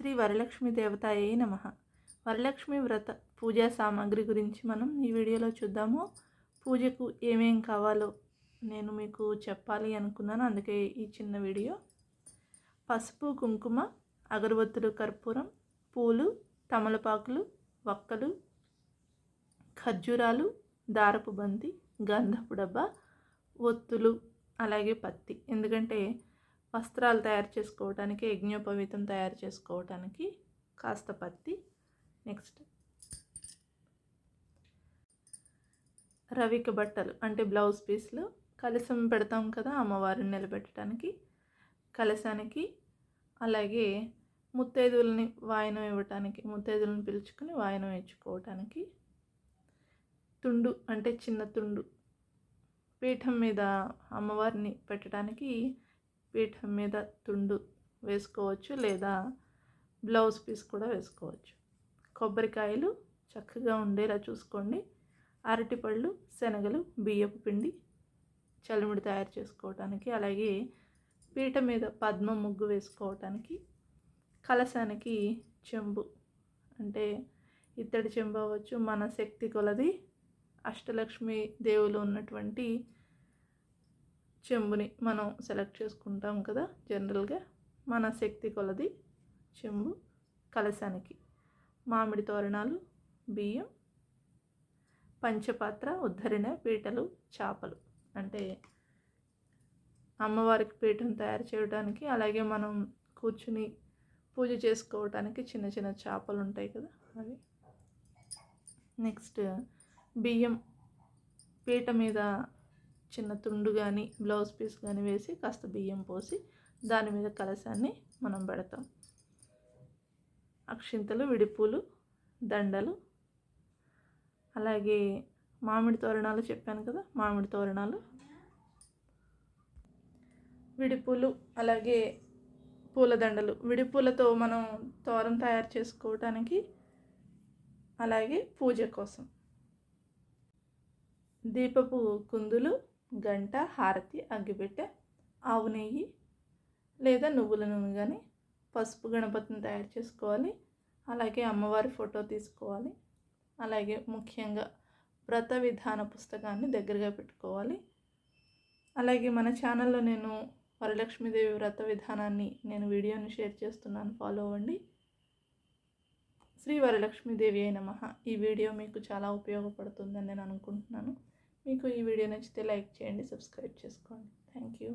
శ్రీ వరలక్ష్మి దేవతాయే నమ. వరలక్ష్మి వ్రత పూజా సామాగ్రి గురించి మనం ఈ వీడియోలో చూద్దాము. పూజకు ఏమేం కావాలో నేను మీకు చెప్పాలి అనుకున్నాను అందుకే ఈ చిన్న వీడియో. పసుపు కుంకుమ అగరబత్తులు కర్పూరం పూలు తమలపాకులు వక్కలు ఖర్జూరాలు దారపు బంతి గంధపు డబ్బా ఒత్తులు అలాగే పత్తి. ఎందుకంటే వస్త్రాలు తయారు చేసుకోవటానికి యజ్ఞోపవీతం తయారు చేసుకోవటానికి కాస్త పత్తి. నెక్స్ట్ రవిక బట్టలు అంటే బ్లౌజ్ పీస్లు. కలసం పెడతాం కదా అమ్మవారిని నిలబెట్టడానికి కలశానికి అలాగే ముత్తైదువులని వాయనం ఇవ్వటానికి ముత్తైదువులను పిలుచుకుని వాయనం ఇచ్చుకోవటానికి. తుండు అంటే చిన్న తుండు. పీఠం మీద అమ్మవారిని పెట్టడానికి పీఠం మీద తుండు వేసుకోవచ్చు లేదా బ్లౌజ్ పీస్ కూడా వేసుకోవచ్చు. కొబ్బరికాయలు చక్కగా ఉండేలా చూసుకోండి. అరటిపళ్ళు శనగలు బియ్యపు పిండి చలిమిడి తయారు చేసుకోవటానికి అలాగే పీట మీద పద్మ ముగ్గు వేసుకోవటానికి కలశానికి చెంబు అంటే ఇత్తడి చెంబు అవ్వచ్చు. మన శక్తి కొలది అష్టలక్ష్మి దేవులు ఉన్నటువంటి చెంబుని మనం సెలెక్ట్ చేసుకుంటాం కదా జనరల్గా. మన శక్తి కొలది చెంబు కలశానికి. మామిడి తోరణాలు బియ్యం పంచపాత్ర ఉద్ధరిన పీటలు చేపలు. అంటే అమ్మవారికి పీఠం తయారు చేయడానికి అలాగే మనం కూర్చుని పూజ చేసుకోవడానికి చిన్న చిన్న చేపలు ఉంటాయి కదా అవి. నెక్స్ట్ బియ్యం పీట మీద చిన్న తుండు కానీ బ్లౌజ్ పీస్ కానీ వేసి కాస్త బియ్యం పోసి దాని మీద కలశాన్ని మనం పెడతాం. అక్షింతలు విడిపూలు దండలు అలాగే మామిడి తోరణాలు చెప్పాను కదా మామిడి తోరణాలు విడిపూలు అలాగే పూలదండలు విడిపూలతో మనం తోరం తయారు చేసుకోవటానికి అలాగే పూజ కోసం. దీపపు కుందులు గంట హారతి అగ్గిపెట్టె ఆవు నెయ్యి లేదా నువ్వుల నూనె కానీ పసుపు గణపతిని తయారు చేసుకోవాలి. అలాగే అమ్మవారి ఫోటో తీసుకోవాలి. అలాగే ముఖ్యంగా వ్రత విధాన పుస్తకాన్ని దగ్గరగా పెట్టుకోవాలి. అలాగే మన ఛానల్లో నేను వరలక్ష్మీదేవి వ్రత విధానాన్ని నేను వీడియోని షేర్ చేస్తున్నాను. ఫాలో అవ్వండి. శ్రీ వరలక్ష్మీదేవి అయిన మహా ఈ వీడియో మీకు చాలా ఉపయోగపడుతుందని నేను అనుకుంటున్నాను. మీకు ఈ వీడియో నచ్చితే లైక్ చేయండి సబ్స్క్రైబ్ చేసుకోండి. Thank you.